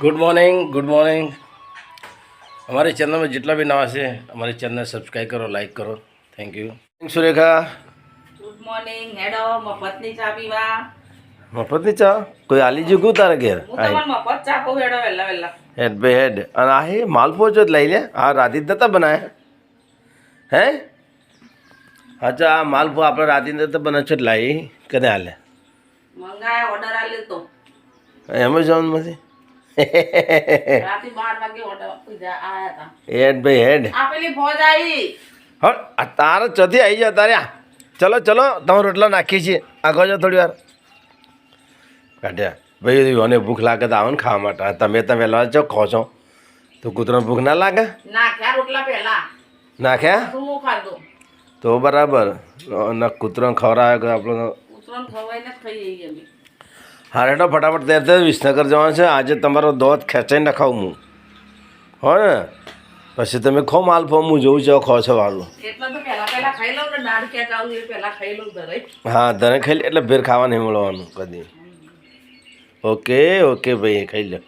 Good morning good morning. અમારી ચેનલમાં જેટલા બી નવા છે અમારી ચેનલને સબસ્ક્રાઈબ કરો લાઈક કરો. Thank you Surekha good morning હેડો મફતની ચા પીવા. મફતની ચા? કોઈ આલી જગ્યું તારે ઘેર? મફત ચા કહું હેડો વહેલા વહેલા. હેડ બે હેડ. અને આ હે માલપો જો લઈ લે. આ રાધિત દત્તા બનાય હે? અચ્છા આ માલપો આપણે રાધિત દત્તા બને છે લાવી કદે આલે? મંગાયા ઓર્ડર આલ્યો તો. એમેઝોનમાંથી હેડ ભાઈ હેડ. આ પેલી ફોજ આવી હા તારે ચોથી આવી જાવ તારે. ચલો ચલો તમે રોટલા નાખીએ છીએ. આગળ જાઓ થોડી વાર. કાઢ્યા ભાઈ મને ભૂખ લાગે તો આવો ને ખાવા માટે. તમે તમે વહેલા ચો ખો છો. તો કૂતરાને ભૂખ ના લાગે? નાખ્યા રોટલા પહેલા. નાખ્યા? તો બરાબર. ના કૂતરાને ખવડાવે આપણો કૂતરો ખવાઈને ખાઈ જઈએ અમે હા રેટો ફટાફટ તૈયાર થયો વિસનગર જવાનું છે. આજે તમારો દોત ખેંચાઈ નખાવું હું. હો ને? પછી તમે ખો માલ ફો હું જોઉં છું ખો છો વાળું. તો હા તને ખાઈ લે એટલે ભેર ખાવા નહીં મળવાનું કદી. ઓકે ઓકે ભાઈ ખાઈ લે.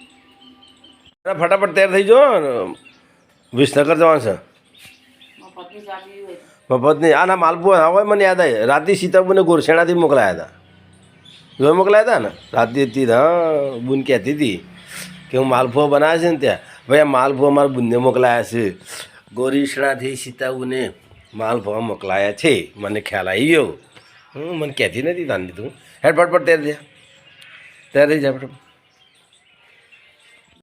ફટાફટ તૈયાર થઈ જાઓ. વિસનગર જવાનું છે. મફતની આ ના આના માલપુઆ હોય મને યાદ આવી રાતે સીતાબુને ગોરસેણાથી મોકલાયા હતા. જો મોકલાયા હતા ને? રાતે હતી હા, બુન કહેતી હતી કે હું માલપુઆ બનાવે છે ને ત્યાં. ભાઈ, આ માલપુઆ મારા બુનને મોકલાયા છે. ગોરીષણાથી સીતાબુને માલપુઆ મોકલાયા છે. મને ખ્યાલ આવી ગયો. હું મને કહેતી નથી તાની તું. હેડ, ફટફટ ત્યારે થયા ત્યારે જાય ફટફટ.